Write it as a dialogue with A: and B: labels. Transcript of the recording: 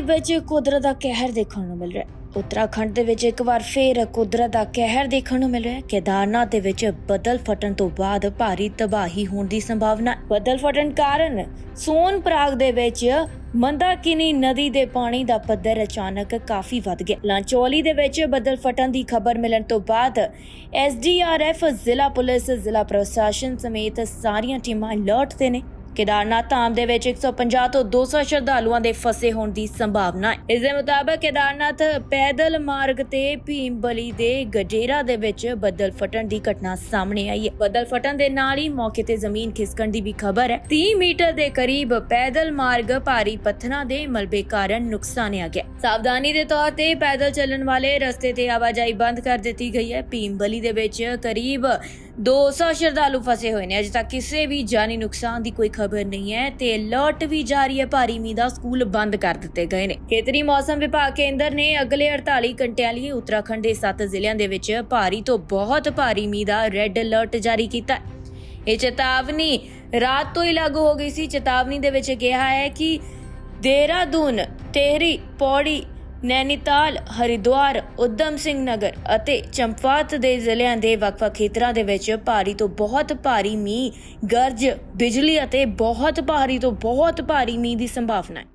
A: ਵਿੱਚ ਕੁਦਰਤ ਦਾ ਕਹਿਰ ਦੇਖਣ ਨੂੰ ਮਿਲ ਰਿਹਾ ਹੈ। ਉੱਤਰਾਖੰਡ ਦੇ ਵਿੱਚ ਇੱਕ ਵਾਰ ਫੇਰ ਕੁਦਰਤ ਦਾ ਕਹਿਰ ਦੇਖਣ ਨੂੰ ਮਿਲ ਰਿਹਾ ਹੈ। ਕੇਦਾਰਨਾਥ ਦੇ ਵਿੱਚ ਬਦਲ ਫਟਣ ਤੋਂ ਬਾਅਦ ਭਾਰੀ ਤਬਾਹੀ ਹੋਣ ਦੀ ਸੰਭਾਵਨਾ ਹੈ। ਫਟਣ ਕਾਰਨ ਸੋਨ ਪ੍ਰਾਗ ਦੇ ਵਿੱਚ ਮੰਦਾਕਿਨੀ ਨਦੀ ਦੇ ਪਾਣੀ ਦਾ ਪੱਧਰ ਅਚਾਨਕ ਕਾਫੀ ਵੱਧ ਗਿਆ। ਲਾਂਚੋਲੀ ਦੇ ਵਿੱਚ ਬੱਦਲ ਫਟਣ ਦੀ ਖਬਰ ਮਿਲਣ ਤੋਂ ਬਾਅਦ ਐਸਡੀਆਰਐਫ ਜ਼ਿਲ੍ਹਾ ਪੁਲਿਸ, ਜ਼ਿਲ੍ਹਾ ਪ੍ਰਸ਼ਾਸਨ ਸਮੇਤ ਸਾਰੀਆਂ ਟੀਮਾਂ ਅਲਰਟ ਤੇ ਨੇ। ਕੇਦਾਰਨਾਥ ਧਾਮ ਦੇ ਵਿੱਚ 150 ਤੋਂ 200 ਸ਼ਰਧਾਲੂਆਂ ਦੇ ਫਸੇ ਹੋਣ ਦੀ ਸੰਭਾਵਨਾ ਹੈ। ਇਸ ਦੇ ਮੁਤਾਬਕ ਕੇਦਾਰਨਾਥ ਪੈਦਲ ਮਾਰਗ ਤੇ ਭੀਮਬਲੀ ਦੇ ਗਜੇਰਾ ਦੇ ਵਿੱਚ ਬੱਦਲ ਫਟਣ ਦੀ ਘਟਨਾ ਸਾਹਮਣੇ ਆਈ ਹੈ। ਬੱਦਲ ਫਟਣ ਦੇ ਨਾਲ ਹੀ ਮੌਕੇ ਤੇ ਜ਼ਮੀਨ ਖਿਸਕਣ ਦੀ ਵੀ ਖਬਰ ਹੈ। 30 ਮੀਟਰ ਦੇ ਕਰੀਬ ਪੈਦਲ ਮਾਰਗ ਭਾਰੀ ਪੱਥਰਾਂ ਦੇ ਮਲਬੇ ਕਾਰਨ ਨੁਕਸਾਨਿਆ ਗਿਆ। ਸਾਵਧਾਨੀ ਦੇ ਤੌਰ ਤੇ ਪੈਦਲ ਚੱਲਣ ਵਾਲੇ ਰਸਤੇ ਤੇ ਆਵਾਜਾਈ ਬੰਦ ਕਰ ਦਿੱਤੀ ਗਈ ਹੈ। ਭੀਮ ਬਲੀ ਦੇ ਵਿੱਚ ਕਰੀਬ 200 ਸ਼ਰਧਾਲੂ ਫਸੇ ਹੋਏ ਨੇ। ਅਜੇ ਤੱਕ ਕਿਸੇ ਵੀ ਜਾਨੀ ਨੁਕਸਾਨ ਦੀ ਕੋਈ ਖਬਰ ਨਹੀਂ ਹੈ ਤੇ ਅਲਰਟ ਵੀ ਜਾਰੀ ਹੈ। ਭਾਰੀ ਮੀਂਹ ਦਾ ਸਕੂਲ ਬੰਦ ਕਰ ਦਿੱਤੇ ਗਏ ਨੇ। ਖੇਤਰੀ ਮੌਸਮ ਵਿਭਾਗ ਕੇਂਦਰ ਨੇ ਅਗਲੇ 48 ਘੰਟਿਆਂ ਲਈ ਉੱਤਰਾਖੰਡ ਦੇ 7 ਜ਼ਿਲ੍ਹਿਆਂ ਦੇ ਵਿੱਚ ਭਾਰੀ ਤੋਂ ਬਹੁਤ ਭਾਰੀ ਮੀਂਹ ਦਾ ਰੈੱਡ ਅਲਰਟ ਜਾਰੀ ਕੀਤਾ ਹੈ। ਇਹ ਚੇਤਾਵਨੀ ਰਾਤ ਤੋਂ ਹੀ ਲਾਗੂ ਹੋ ਗਈ ਸੀ। ਚੇਤਾਵਨੀ ਦੇ ਵਿੱਚ ਕਿਹਾ ਹੈ ਕਿ ਦੇਹਰਾਦੂਨ, ਟੇਹਰੀ, ਪੌੜੀ ਨੈਨੀਤਾਲ, ਹਰਿਦੁਆਰ, ਉਦਮ ਸਿੰਘ ਨਗਰ ਅਤੇ ਚੰਪਾਤ ਦੇ ਜ਼ਿਲ੍ਹਿਆਂ ਦੇ ਵੱਖ-ਵੱਖ ਖੇਤਰਾਂ ਦੇ ਵਿੱਚ ਭਾਰੀ ਤੋਂ ਬਹੁਤ ਭਾਰੀ ਮੀਂਹ, ਗਰਜ, ਬਿਜਲੀ ਅਤੇ ਬਹੁਤ ਭਾਰੀ ਤੋਂ ਬਹੁਤ ਭਾਰੀ ਮੀਂਹ ਦੀ ਸੰਭਾਵਨਾ ਹੈ।